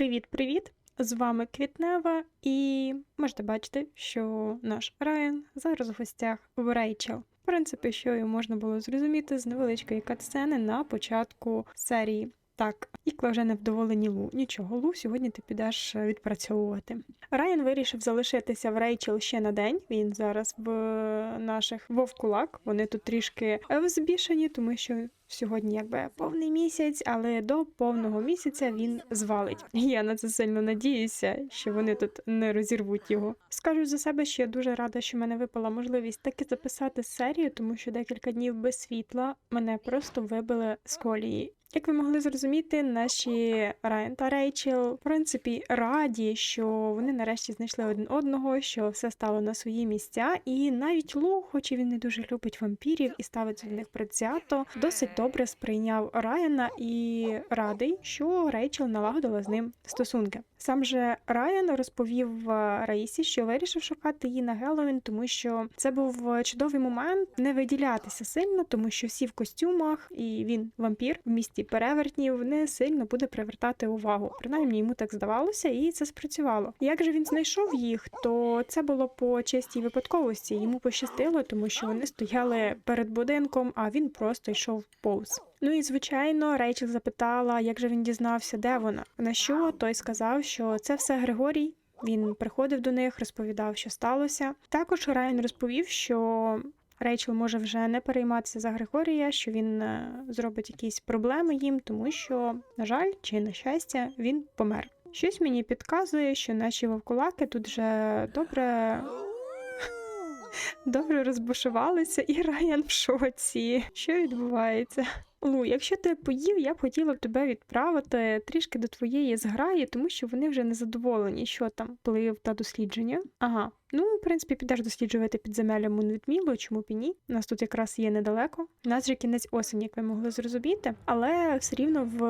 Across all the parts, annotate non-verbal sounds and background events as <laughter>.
Привіт-привіт! З вами Квітнева, і можете бачити, що наш Райан зараз в гостях в Рейчел. В принципі, що і можна було зрозуміти з невеличкої катсцени на початку серії. Так, Ікла вже невдоволені Лу. Нічого, Лу, сьогодні ти підеш е, відпрацьовувати. Райан вирішив залишитися в Рейчел ще на день. Він зараз в наших вовкулак. Вони тут трішки е, збішані, тому що сьогодні якби повний місяць, але до повного місяця він звалить. Я на це сильно надіюся, що вони тут не розірвуть його. Скажу за себе, що я дуже рада, що мене випала можливість таки записати серію, тому що декілька днів без світла мене просто вибили з колії. Як ви могли зрозуміти, наші Райан та Рейчел, в принципі, раді, що вони нарешті знайшли один одного, що все стало на свої місця, і навіть Лу, хоч і він не дуже любить вампірів і ставиться в них предвзято, досить добре сприйняв Райана і радий, що Рейчел налагодила з ним стосунки. Сам же Райан розповів е, Раїсі, що вирішив шукати її на Геловін, тому що це був чудовий момент не виділятися сильно, тому що всі в костюмах, і він вампір в місті перевертнів не сильно буде привертати увагу. Принаймні йому так здавалося, і це спрацювало. Як же він знайшов їх, то це було по чистій випадковості. Йому пощастило, тому що вони стояли перед будинком, а він просто йшов повз. Ну і звичайно, Рейчел запитала, як же він дізнався, де вона. На що той сказав, що це все Григорій. Він приходив до них, розповідав, що сталося. Також Райан розповів, що Рейчел може вже не перейматися за Григорія, що він е, зробить якісь проблеми їм, тому що, на жаль, чи на щастя, він помер. Щось мені підказує, що наші вовкулаки тут вже добре. <laughs> Добре розбушувалися, і Райан в шоці. Що відбувається? Лу, якщо ти поїв, я б хотіла б тебе відправити трішки до твоєї зграї, тому що вони вже не задоволені, що там плив та дослідження. Ага, Ну, в принципі, підеш досліджувати підземелля Мунвітмілу, чому б і ні. У нас тут якраз є недалеко. У нас же кінець осені, як ви могли зрозуміти, але все рівно в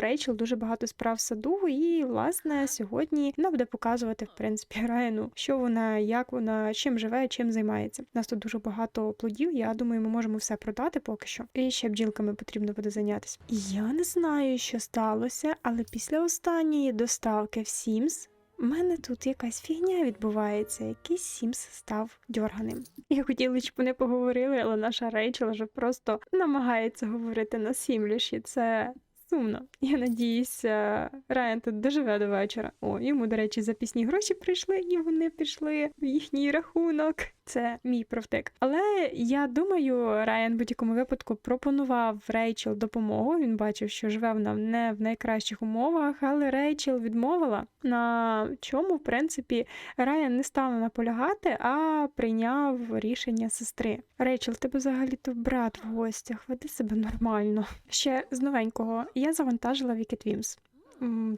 Рейчел дуже багато справ в саду, і власне сьогодні вона буде показувати в принципі <laughs> Райану, що вона, як вона, чим живе, чим займається. У нас тут дуже багато плодів. Я думаю, ми можемо все продати поки що. І ще бджілками потрібно буде зайнятися. Я не знаю, що сталося, але після останньої доставки в Сімс у мене тут якась фігня відбувається, якийсь Сімс став дьорганим. Я хотіла, щоб вони поговорили, але наша Рейчел вже просто намагається говорити на сімліші. Це сумно. Я надіюся, Райан тут доживе до вечора. О, йому, до речі, запісні гроші прийшли, і вони пішли в їхній рахунок. Це мій провтик. Але я думаю, Райан будь-якому випадку пропонував Рейчел допомогу. Він бачив, що живе вона не в найкращих умовах, але Рейчел відмовила. На чому, в принципі, Райан не став наполягати, а прийняв рішення сестри. Рейчел, тебе взагалі-то брат в гостях, веди себе нормально. Ще з новенького я завантажила Вікетвімс.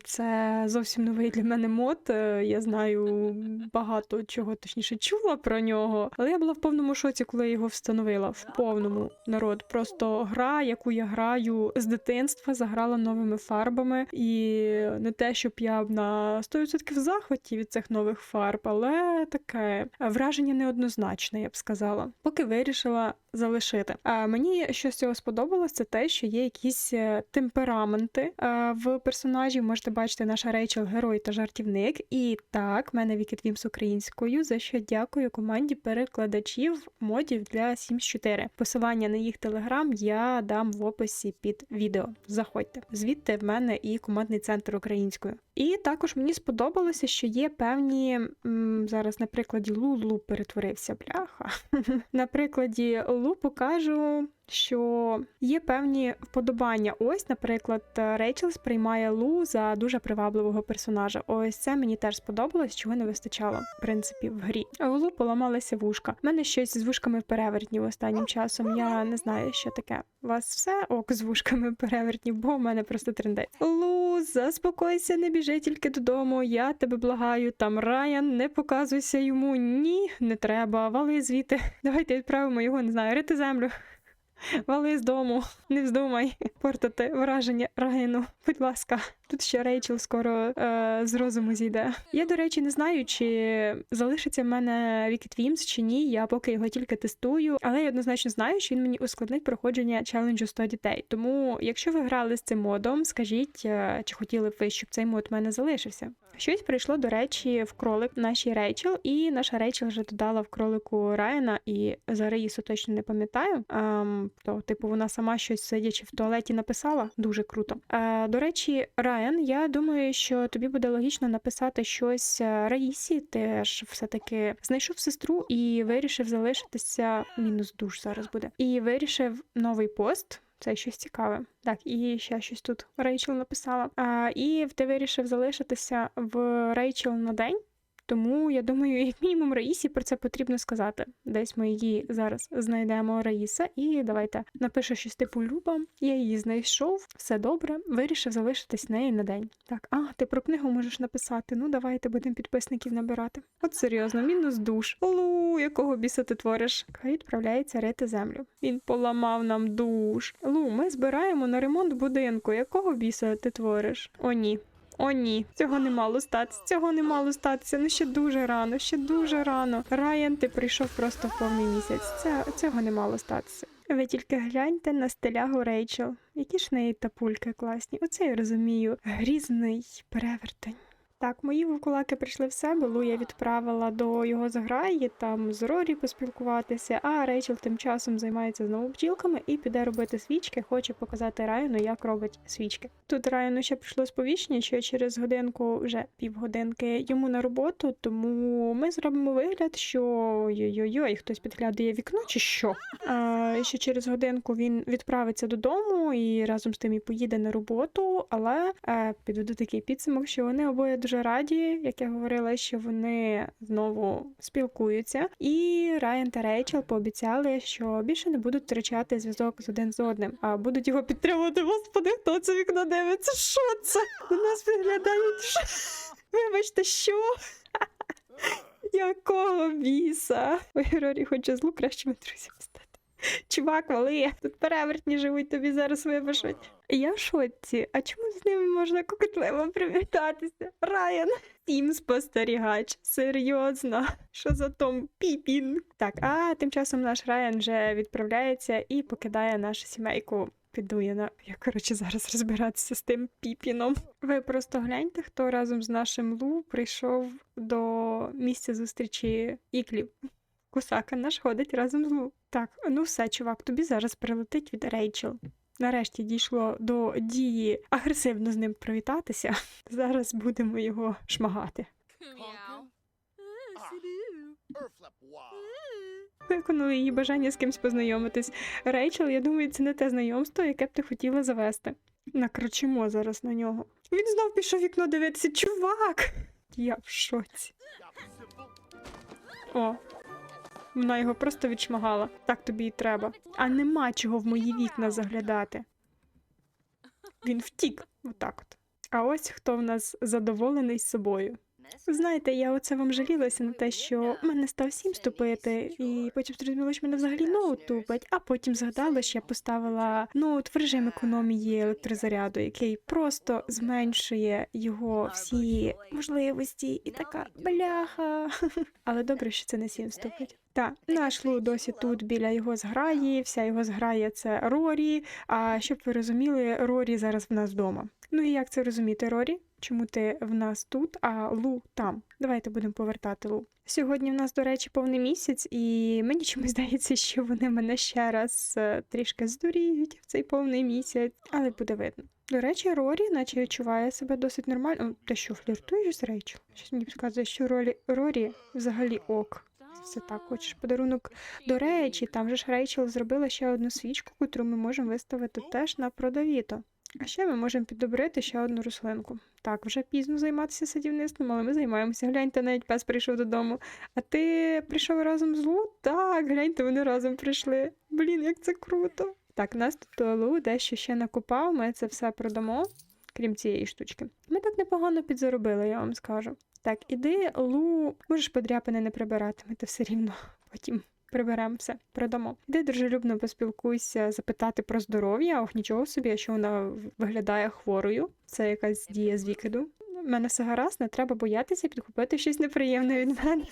Це зовсім новий для мене мод. Е, я знаю багато чого точніше чула про нього, але я була в повному шоці, коли я його встановила. В повному народ. Просто гра, яку я граю з дитинства, заграла новими фарбами, і не те, щоб я на 100% в захваті від цих нових фарб, але таке враження неоднозначне, я б сказала. Поки вирішила залишити. А мені що з цього сподобалось, це те, що є якісь е, темпераменти е, в персонажі. Можете бачити, наша Рейчел герой та жартівник. І так, мене Вікітвімс українською, за що дякую команді перекладачів модів для Sims 4. Посилання на їх телеграм я дам в описі під відео. Заходьте. Звідти в мене і командний центр українською. І також мені сподобалося, що є певні м, зараз на прикладі Лулу перетворився бляха. <laughs> На прикладі покажу що є певні вподобання. Ось, наприклад, Рейчел сприймає Лу за дуже привабливого персонажа. Ось це мені теж сподобалось, чого не вистачало, в принципі, в грі. У Лу поламалися вушка. У мене щось з вушками перевертні останнім часом. Я не знаю, що таке. У вас все ок з вушками перевертні, бо в мене просто трендець. Лу, заспокойся, не біжи тільки додому. Я тебе благаю. Там Райан, не показуйся йому. Ні, не треба. Вали звідти. Давайте відправимо його, не знаю, рити землю. Вали з дому, не вздумай портити враження Райану. Будь ласка, тут ще Рейчел скоро е, з розуму зійде. Я, до речі, не знаю, чи залишиться в мене Wicked Wims чи ні. Я поки його тільки тестую, але я однозначно знаю, що він мені ускладнить проходження челенджу 100 дітей. Тому, якщо ви грали з цим модом, скажіть, е, чи хотіли б ви, щоб цей мод в мене залишився. Щось прийшло, до речі, в кролик нашій Рейчел, і наша Рейчел вже додала в кролику Райана, і за Раїсу точно не пам'ятаю. Ем, то, типу, вона сама щось сидячи в туалеті написала. Дуже круто. Е, до речі, Райан, я думаю, що тобі буде логічно написати щось е, Раїсі. Ти ж все-таки знайшов сестру і вирішив залишитися. Мінус душ зараз буде. І вирішив новий пост. Це щось цікаве. Так, і ще щось тут Рейчел написала. А, і ти вирішив залишитися в Рейчел на день. Тому я думаю, як мінімум Раїсі про це потрібно сказати. Десь ми її зараз знайдемо Раїса, і давайте напишу щось типу Люба. Я її знайшов, все добре. Вирішив залишитись неї на день. Так, а ти про книгу можеш написати. Ну давайте будемо підписників набирати. От серйозно, мінус душ. Лу, якого біса ти твориш? Хай відправляється рити землю. Він поламав нам душ. Лу, ми збираємо на ремонт будинку. Якого біса ти твориш? О, ні. О, ні, цього не мало статися, цього не мало статися. Ну ще дуже рано, ще дуже рано. Райан, ти прийшов просто в повний місяць. Це, цього не мало статися. Ви тільки гляньте на стелягу Рейчел. Які ж неї тапульки класні. Оце я розумію. Грізний перевертень. Так, мої вовкулаки прийшли в себе. Лу я відправила до його заграї, там з Рорі поспілкуватися, а Рейчел тим часом займається знову бджілками і піде робити свічки, хоче показати Райану, як робить свічки. Тут Райану ще прийшло сповіщення, що через годинку, вже півгодинки, йому на роботу, тому ми зробимо вигляд, що йой-йой-йой, хтось підглядає вікно чи що. А, що через годинку він відправиться додому і разом з тим і поїде на роботу, але е, підведу такий підсумок, що вони обоє дуже раді, як я говорила, що вони знову спілкуються. І Райан та Рейчел пообіцяли, що більше не будуть втрачати зв'язок з один з одним, а будуть його підтримувати. Господи, хто це вікно дивиться? Що це? На нас виглядають. Вибачте, що? <laughs> Якого біса? Ой, Рорі хоче злу кращими друзями стати. Чувак, вали, тут перевертні живуть, тобі зараз випишуть. Я в шоці. А чому з ними можна кокетливо привітатися? Райан, тім спостерігач. Серйозно. Що за Том Піпін? Так, а тим часом наш Райан вже відправляється і покидає нашу сімейку. Піду я на я коротше зараз розбиратися з тим піпіном. Ви просто гляньте, хто разом з нашим Лу прийшов до місця зустрічі іклів. Кусака наш ходить разом з Лу. Так, ну все, чувак, тобі зараз прилетить від Рейчел. Нарешті дійшло до дії агресивно з ним привітатися. <laughs> Зараз будемо його шмагати. Виконали її бажання з кимсь познайомитись. Рейчел, я думаю, це не те знайомство, яке б ти хотіла завести. Накричимо зараз на нього. Він знов пішов в вікно дивитися. Чувак! Я в шоці. О, вона його просто відшмагала. Так тобі і треба. А нема чого в мої вікна заглядати. Він втік. Отак от. А ось хто в нас задоволений собою. Ви знаєте, я оце вам жалілася на те, що мене став сім ступити, і потім зрозуміла, що мене взагалі ноут тупить, а потім згадала, що я поставила ноут в режим економії електрозаряду, який просто зменшує його всі можливості, і така бляха. <laughs> Але добре, що це не сім ступить. Так, наш Лу досі тут біля його зграї, вся його зграя це Рорі. А щоб ви розуміли, Рорі зараз в нас вдома. Ну і як це розуміти, Рорі? Чому ти в нас тут, а Лу там? Давайте будемо повертати Лу. Сьогодні в нас, до речі, повний місяць, і мені чомусь <laughs> здається, що вони мене ще раз е, трішки здуріють в цей повний місяць, але буде видно. До речі, Рорі, наче відчуває себе досить нормально. Ти що, фліртуєш з Рейчел? Щось мені підказує, що Ролі... Рорі взагалі ок. Все так, хочеш подарунок. До речі, там же ж Рейчел зробила ще одну свічку, яку ми можемо виставити теж на продавіто. А ще ми можемо піддобрити ще одну рослинку. Так, вже пізно займатися садівництвом, але ми займаємося. Гляньте, навіть пес прийшов додому. А ти прийшов разом з Лу? Так, гляньте, вони разом прийшли. Блін, як це круто. Так, нас тут Лу дещо ще накопав, ми це все продамо, крім цієї штучки. Ми так непогано підзаробили, я вам скажу. Так, іди, Лу, можеш подряпини не прибирати, ми те все рівно потім приберемо все, продамо. Іди дружелюбно поспілкуйся, запитати про здоров'я. Ох, нічого собі, що вона виглядає хворою. Це якась дія з вікиду. У мене все гаразд, не треба боятися підхопити щось неприємне від мене.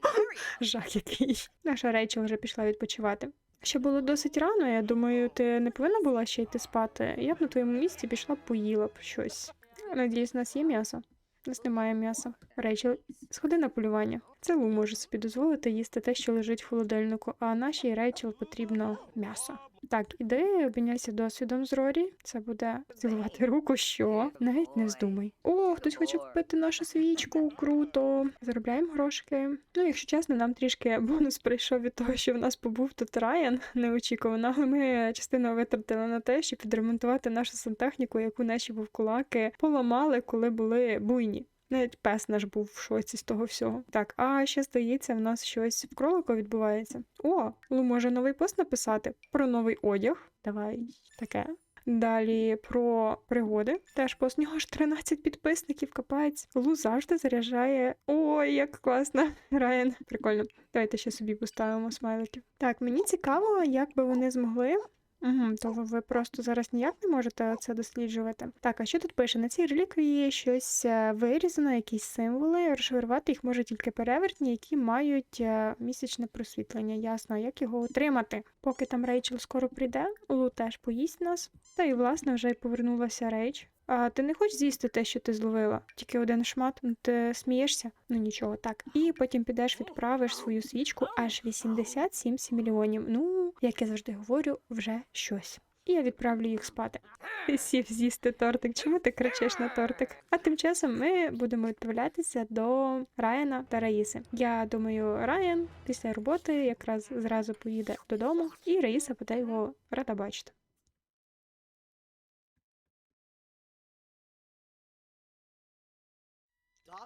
<laughs> Жах який. Наша Рейчел вже пішла відпочивати. Ще було досить рано, я думаю, ти не повинна була ще йти спати. Я б на твоєму місці пішла поїла б щось. Надіюсь, у нас є м'ясо. Нас немає м'яса. Рейчел, сходи на полювання. Це Лу може собі дозволити їсти те, що лежить в холодильнику, а нашій Рейчел потрібно м'ясо. Так, іди, обміняйся досвідом з Рорі. Це буде цілувати руку, що навіть не вздумай. О, хтось хоче купити нашу свічку. Круто. Заробляємо грошики. Ну, якщо чесно, нам трішки бонус прийшов від того, що в нас побув тут Райан неочікувано, але ми частину витратили на те, щоб відремонтувати нашу сантехніку, яку наші вовкулаки поламали, коли були буйні. Навіть пес наш був в шоці з того всього. Так, а ще здається, в нас щось в кролику відбувається. О, Лу може новий пост написати про новий одяг. Давай таке. Далі про пригоди. Теж пост нього ж 13 підписників, капець. Лу завжди заряджає. Ой, як класно. <laughs> Райан, прикольно. Давайте ще собі поставимо смайликів. Так, мені цікаво, як би вони змогли. Угу, то ви- просто зараз ніяк не можете це досліджувати. Так, а що тут пише? На цій реліквії щось е, вирізано, якісь символи. Розшифрувати їх може тільки перевертні, які мають е, місячне просвітлення. Ясно, як його отримати? Поки там Рейчел скоро прийде, Лу теж поїсть нас. Та і власне вже й повернулася Рейч. А ти не хочеш з'їсти те, що ти зловила? Тільки один шмат, ну ти смієшся? Ну нічого, так. І потім підеш, відправиш свою свічку аж 87 мільйонів. Ну, як я завжди говорю, вже щось. І я відправлю їх спати. Ти <laughs> сів з'їсти тортик. Чому ти кричиш на тортик? А тим часом ми будемо відправлятися до Райана та Раїси. Я думаю, Райан після роботи якраз зразу поїде додому, і Раїса буде його рада бачити.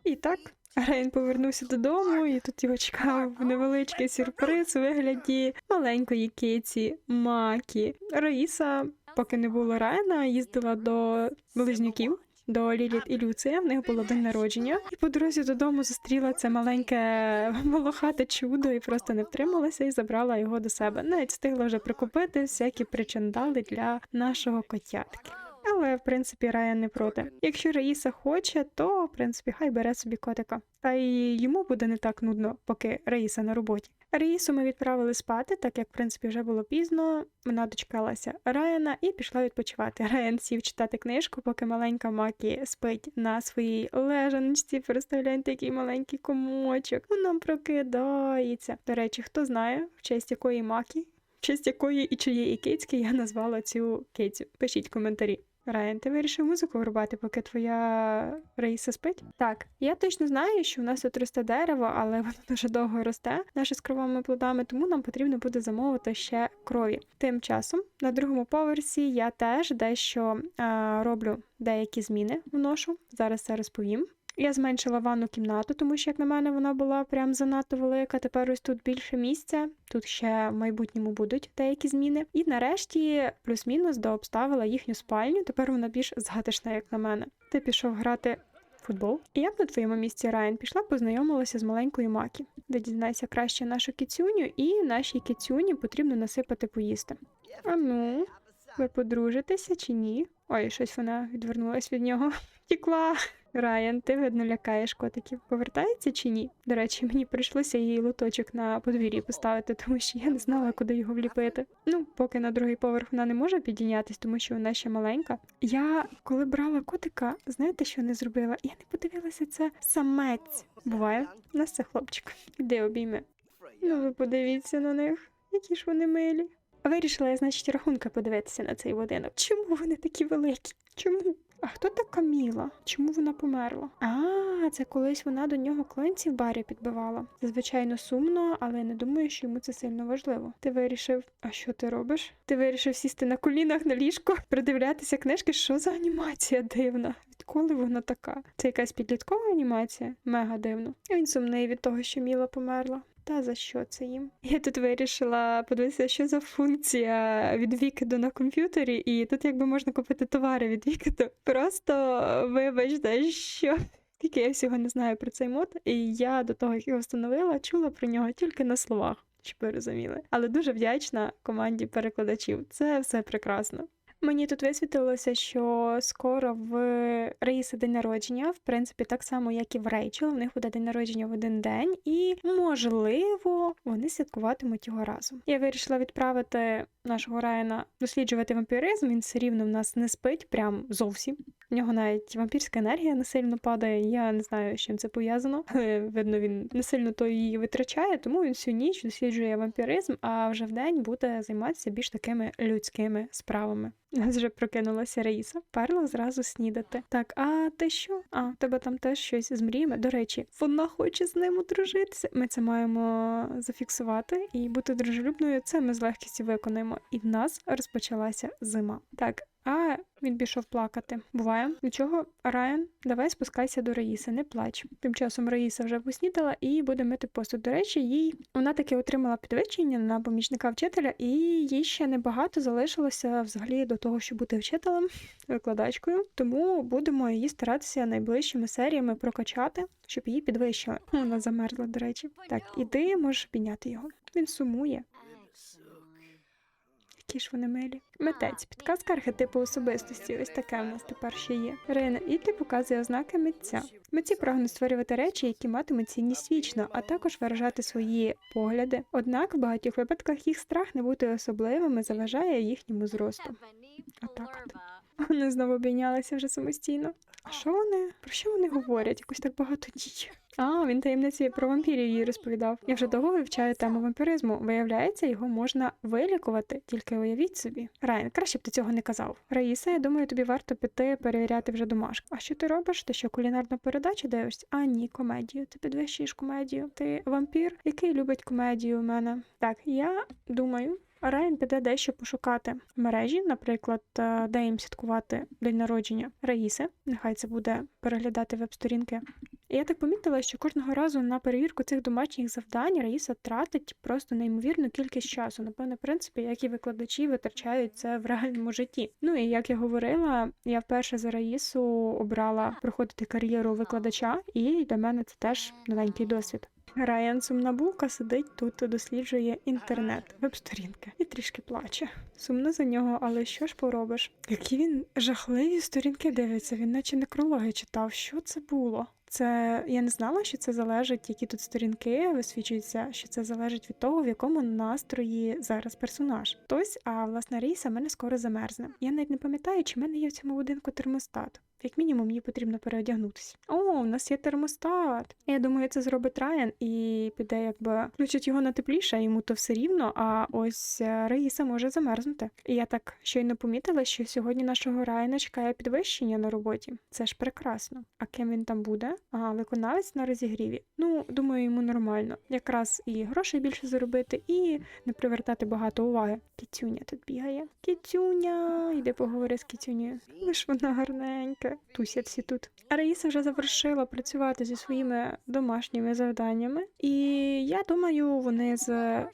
І так, Рейн повернувся додому, і тут його чекав невеличкий сюрприз у вигляді маленької киці Макі. Раїса, поки не було Райана, їздила до близнюків. До Ліліт і Люція в них було день народження, і по дорозі додому зустріла це маленьке волохате чудо і просто не втрималася і забрала його до себе. Навіть встигла вже прикупити всякі причандали для нашого котятки. Але в принципі Райан не проти. Якщо Раїса хоче, то в принципі хай бере собі котика. Та й йому буде не так нудно, поки Раїса на роботі. Раїсу ми відправили спати, так як в принципі вже було пізно. Вона дочекалася Райана і пішла відпочивати. <laughs> Райан сів читати книжку, поки маленька Макі спить на своїй лежаночці. Представляєте, який маленький комочок. Вона прокидається. До речі, хто знає, в честь якої Макі, в честь якої і чиєї кицьки я назвала цю кицю. Пишіть коментарі. Райан, ти вирішив музику врубати, поки твоя Раїса спить? Так, я точно знаю, що в нас тут росте дерево, але воно <laughs> дуже довго росте, наше з кровими плодами, тому нам потрібно буде замовити ще крові. Тим часом на другому поверсі я теж дещо а, роблю деякі зміни вношу. Зараз це розповім. Я зменшила ванну кімнату, тому що, як на мене, вона була прям занадто велика. Тепер ось тут більше місця. Тут ще в майбутньому будуть деякі зміни. І нарешті плюс-мінус дообставила їхню спальню. Тепер вона більш затишна, як на мене. Ти пішов грати футбол. І я б на твоєму місці Райан пішла познайомилася з маленькою Макі, де дізнайся краще нашу кіцюню, і нашій кіцюні потрібно насипати поїсти. А ну, ви подружитеся чи ні? Ой, щось вона відвернулась від нього. <laughs> Втікла. Райан, ти видно лякаєш котиків. Повертається чи ні? До речі, мені прийшлося їй лоточок на подвір'ї поставити, тому що я не знала, куди його вліпити. Ну, поки на другий поверх вона не може підійнятись, тому що вона ще маленька. Я коли брала котика, знаєте, що не зробила? Я не подивилася, це самець. Буває, у нас це хлопчик. Іди обійми. Ну, ви подивіться на них, які ж вони милі. Вирішила я, значить, рахунки подивитися на цей будинок. Чому вони такі великі? Чому? А хто така Міла? Чому вона померла? А, це колись вона до нього клинці в барі підбивала. Це звичайно сумно, але не думаю, що йому це сильно важливо. Ти вирішив, а що ти робиш? Ти вирішив сісти на колінах на ліжко, <laughs> придивлятися книжки. Що за анімація дивна? Відколи вона така? Це якась підліткова анімація? Мега дивно. Він сумний від того, що Міла померла. Та за що це їм? <laughs> Я тут вирішила подивитися, що за функція від Вікеду на комп'ютері, і тут якби можна купити товари від Вікеду. Просто вибачте, що Скільки я всього не знаю про цей мод, і я до того, як його встановила, чула про нього тільки на словах. щоб ви розуміли. Але дуже вдячна команді перекладачів. Це все прекрасно. Мені тут висвітилося, що скоро в Раїси день народження, в принципі, так само, як і в Рейчел. У них буде день народження в один день, і можливо вони святкуватимуть його разом. Я вирішила відправити нашого Райана досліджувати вампіризм. Він все рівно в нас не спить, прям зовсім. В нього навіть вампірська енергія не сильно падає. Я не знаю, з чим це пов'язано. <laughs> Видно, він не сильно то її витрачає, тому він всю ніч досліджує вампіризм, а вже вдень буде займатися більш такими людськими справами. Нас <laughs> вже прокинулася Раїса. Перла зразу снідати. Так, а ти що? А, в тебе там теж щось з мріями. До речі, вона хоче з ним одружитися. Ми це маємо зафіксувати і бути дружелюбною. Це ми з легкістю виконаємо. І в нас розпочалася зима. Так. А він пішов плакати. Буває. Нічого, Райан, давай спускайся до Раїси, не плач. Тим часом Раїса вже поснідала і буде мити посуд. До речі, їй вона таки отримала підвищення на помічника вчителя, і їй ще небагато залишилося взагалі до того, щоб бути вчителем, викладачкою. Тому будемо її старатися найближчими серіями прокачати, щоб її підвищили. Вона замерзла, до речі. Так, іди, можеш підняти його. Він сумує. Які ж вони милі. Митець, підказка архетипу особистості. Ось таке в нас тепер ще є. Рина, і ти показує ознаки митця. Митці прагнуть створювати речі, які матимуть цінність вічно, а також виражати свої погляди. Однак в багатьох випадках їх страх не бути особливими заважає їхньому зросту. Отак от. <laughs> Вони знову обійнялися вже самостійно. А що вони? Про що вони говорять? Якось так багато дій. А, він таємниці про вампірів їй розповідав. Я вже довго вивчаю тему вампіризму. Виявляється, його можна вилікувати, тільки уявіть собі. Райан, краще б ти цього не казав. Раїса, я думаю, тобі варто піти перевіряти вже домашку. А що ти робиш? Ти що кулінарну передачу дивишся? А ні, комедію. Ти підвищуєш комедію. Ти вампір, який любить комедію у мене. Так, я думаю. Райан піде дещо пошукати мережі, наприклад, е, де їм святкувати день народження Раїси. Нехай це буде переглядати веб-сторінки. І я так помітила, що кожного разу на перевірку цих домашніх завдань Раїса тратить просто неймовірну кількість часу. Напевно, в принципі, як і викладачі витрачають це в реальному житті. Ну і як я говорила, я вперше за Раїсу обрала проходити кар'єру викладача, і для мене це теж новенький досвід. Райан сумна булка сидить тут, досліджує інтернет, веб-сторінки і трішки плаче. Сумно за нього, але що ж поробиш? Які він жахливі сторінки дивиться, він наче некрологи читав. Що це було? Це я не знала, що це залежить, які тут сторінки висвічуються, що це залежить від того, в якому настрої зараз персонаж. Хтось, а власне Ріса мене скоро замерзне. Я навіть не пам'ятаю, чи в мене є в цьому будинку термостат. Як мінімум, їй потрібно переодягнутися. О, у нас є термостат. Я думаю, це зробить Райан і піде, якби включить його на тепліше, йому то все рівно. А ось е, Раїса може замерзнути. І я так щойно помітила, що сьогодні нашого Райана чекає підвищення на роботі. Це ж прекрасно. А ким він там буде? Ага, виконавець на розігріві. Ну, думаю, йому нормально. Якраз і грошей більше заробити, і не привертати багато уваги. Кітюня тут бігає. Кітюня, йди поговори з кітюнею. Лиш вона гарненька. Тусять всі тут. А Раїса вже завершила працювати зі своїми домашніми завданнями, і я думаю, вони з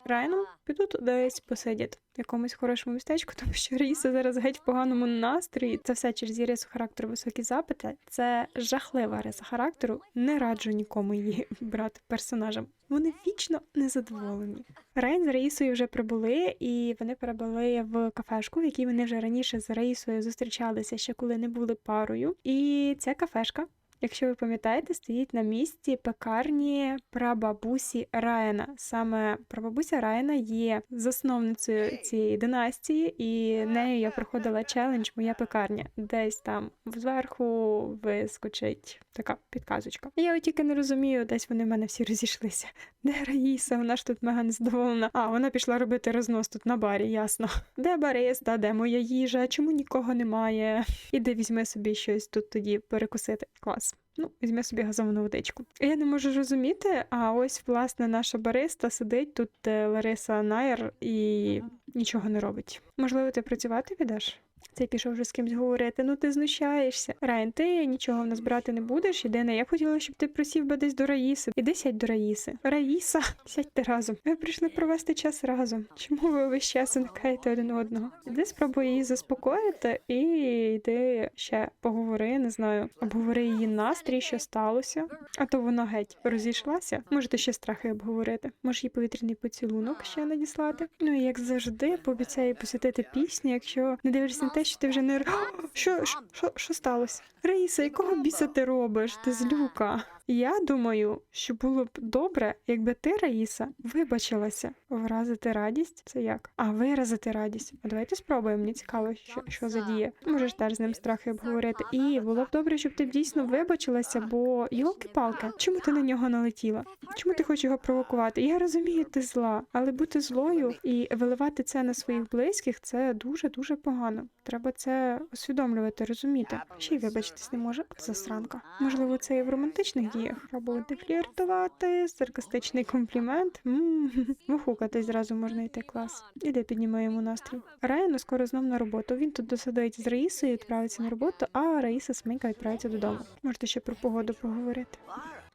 Райаном підуть десь посидять в якомусь хорошому містечку, тому що Раїса зараз геть в поганому настрої. Це все через її рису характеру високі запити. Це жахлива риса характеру. Не раджу нікому її <laughs> брати персонажем. Вони вічно незадоволені. Рейн з Раїсою вже прибули, і вони перебули в кафешку, в якій вони вже раніше з Раїсою зустрічалися ще коли не були парою. І ця кафешка, якщо ви пам'ятаєте, стоїть на місці пекарні прабабусі Райана. Саме прабабуся Райана є засновницею цієї династії, і нею я проходила челендж Моя пекарня. Десь там зверху вискочить така підказочка. Я от тільки не розумію, десь вони в мене всі розійшлися. <laughs> Де Раїса? Вона ж тут мега незадоволена. А, вона пішла робити рознос тут на барі, ясно. <laughs> Де бариста, де моя їжа? Чому нікого немає? <laughs> Іди візьми собі щось тут тоді перекусити. Клас. Ну, візьме собі газовану водичку. Я не можу розуміти, а ось, власне, наша бариста сидить тут Лариса Найер і нічого не робить. Можливо, ти працювати підеш? Цей пішов вже з кимсь говорити. Ну ти знущаєшся. Райан, ти нічого в нас брати не будеш. Єдине, я хотіла, щоб ти просів би десь до Раїси. Іди сядь до Раїси. Раїса, <laughs> сядьте разом. Ви прийшли провести час разом. Чому ви весь час уникаєте один одного? Іди спробуй її заспокоїти і йди ще поговори, не знаю, обговори її настрій, що сталося. А то вона геть розійшлася. Можете ще страхи обговорити. Може, їй повітряний поцілунок ще надіслати. Ну і як завжди, пообіцяю посвятити пісню, якщо не дивишся те, що ти вже не <gasps> що, що, що сталося? Раїса, якого біса ти робиш? Ти злюка. Я думаю, що було б добре, якби ти, Раїса, вибачилася. Вразити радість це як? А виразити радість. А давайте спробуємо. Мені цікаво, що, що за діє. Можеш теж з ним страхи обговорити. І було б добре, щоб ти б дійсно вибачилася, бо йолки-палки, чому ти на нього налетіла? Чому ти хочеш його провокувати? Я розумію, ти зла, але бути злою і виливати це на своїх близьких це дуже дуже погано. Треба це усвідомлювати, розуміти. Ще й вибачитись не може. От засранка. Можливо, це і в романтичних діях. роботи фліртувати, саркастичний комплімент. м Вихукатись зразу можна йти клас. Іде підніме йому настрій. Райану скоро знов на роботу. Він тут досадить з Раїсою, відправиться на роботу, а Раїса Смейка відправиться додому. Можете ще про погоду поговорити.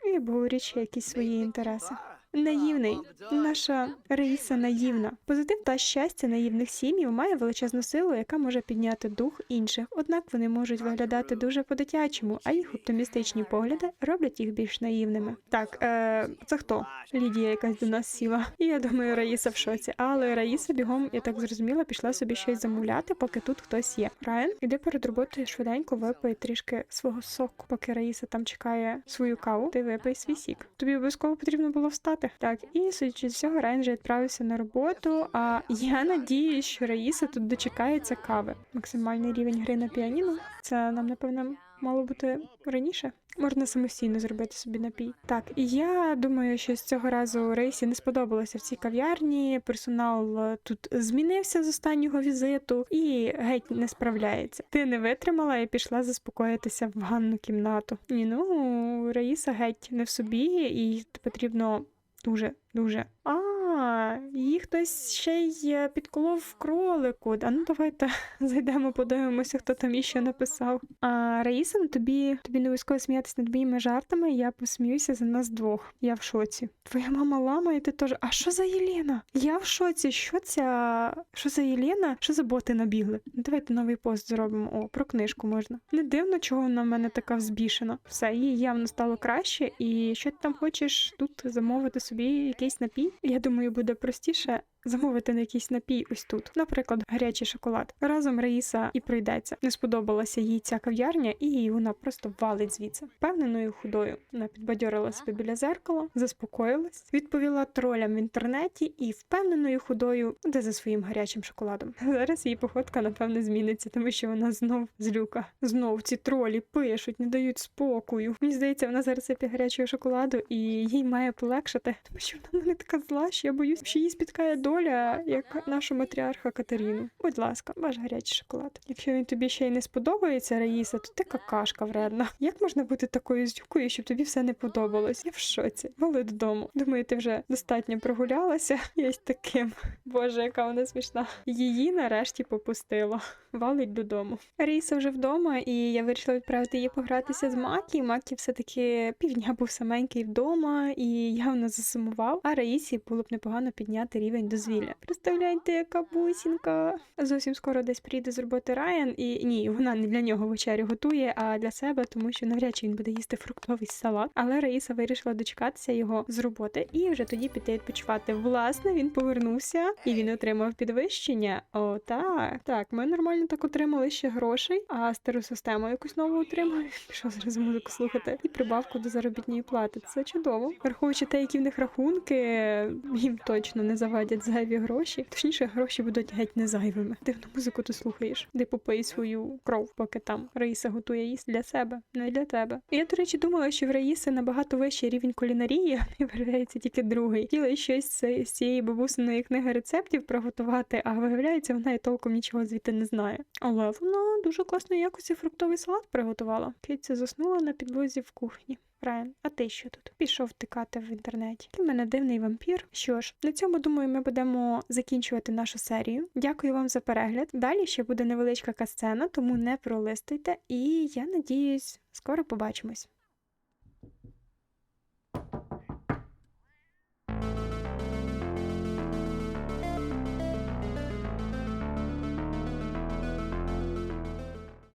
І обговоріть якісь свої інтереси. Наївний. Наша Раїса наївна. Позитив та щастя наївних сім'їв має величезну силу, яка може підняти дух інших. Однак вони можуть виглядати дуже по-дитячому, а їх оптимістичні погляди роблять їх більш наївними. Так, е, це хто? Лідія якась до нас сіла. І я думаю, Раїса в шоці. Але Раїса бігом, я так зрозуміла, пішла собі щось замовляти, поки тут хтось є. Райан, іди перед роботою швиденько випий трішки свого соку, поки Раїса там чекає свою каву. Ти випий свій сік. Тобі обов'язково потрібно було встати. Так, і судячи з цього, Райан вже відправився на роботу. А я надіюсь, що Раїса тут дочекається кави. Максимальний рівень гри на піаніно. Це нам напевно мало бути раніше. Можна самостійно зробити собі напій. Так, і я думаю, що з цього разу Рейсі не сподобалося в цій кав'ярні. Персонал е, тут змінився з останнього візиту і геть не справляється. Ти не витримала і пішла заспокоїтися в ванну кімнату. Ні, ну Раїса геть не в собі, і потрібно дуже, дуже. Її хтось ще й е, підколов кролику. А ну давайте <laughs> зайдемо, подивимося, хто там іще написав. А Раїса, ну тобі тобі не обов'язково сміятися над моїми жартами. Я посміюся за нас двох. Я в шоці. Твоя мама лама, і ти теж. А що за Єлена? Я в шоці. Що ця? Що за Єлена? Що за боти набігли? Ну, Давайте новий пост зробимо. О, про книжку можна. Не дивно, чого вона в мене така взбішена. Все, їй явно стало краще. І що ти там хочеш тут замовити собі якийсь напій? Я думаю, буде простіше замовити на якийсь напій ось тут, наприклад, гарячий шоколад. Разом Раїса і пройдеться. Не сподобалася їй ця кав'ярня, і її вона просто валить звідси. Впевненою худою вона підбадьорила себе біля зеркала, заспокоїлась, відповіла тролям в інтернеті і впевненою худою де за своїм гарячим шоколадом. <laughs> Зараз її походка напевне зміниться, тому що вона знов злюка. Знов ці тролі пишуть, не дають спокою. Мені здається, вона зараз під гарячого шоколаду, і їй має полегшати, тому що вона не така зла, що я боюсь, що її спіткає доля, як нашу матріарха Катерину. Будь ласка, ваш гарячий шоколад. Якщо він тобі ще й не сподобається, Раїса, то ти какашка вредна. Як можна бути такою зюкою, щоб тобі все не подобалось? Я в шоці. Вали додому. Думаю, ти вже достатньо прогулялася. <laughs> Я й таким. Боже, яка вона смішна. Її нарешті попустило. Валить додому. Раїса вже вдома, і я вирішила відправити її погратися з Макі. Макі все-таки півдня був саменький вдома і явно засумував. А Раїсі було б непогано підняти рівень дозвілля. Представляєте, яка бусінка. Зовсім скоро десь прийде з роботи Райан, і ні, вона не для нього вечерю готує, а для себе, тому що навряд чи він буде їсти фруктовий салат. Але Раїса вирішила дочекатися його з роботи і вже тоді піти відпочивати. Власне, він повернувся і він отримав підвищення. О, так. Так, ми нормально так отримали ще грошей, а стару систему якусь нову отримали. <laughs> Пішов зараз музику слухати і прибавку до заробітної плати. Це чудово. Враховуючи те, які в них рахунки, їм точно не завадять зайві гроші. Точніше, гроші будуть геть не зайвими. Дивну музику ти слухаєш, де попий свою кров, поки там Раїса готує їсти для себе, не для тебе. І я, до речі, думала, що в Раїси набагато вищий рівень кулінарії, і виявляється тільки другий. Хотіла щось з цієї бабусиної книги рецептів приготувати, а виявляється, вона і толком нічого звідти не знає. Але вона дуже класної якості фруктовий салат приготувала. Киця заснула на підлозі в кухні. Райан, а ти що тут? Пішов втикати в інтернеті. Ти мене дивний вампір. Що ж, на цьому думаю, ми будемо закінчувати нашу серію. Дякую вам за перегляд. Далі ще буде невеличка касцена, тому не пролистуйте. І я надіюсь, скоро побачимось.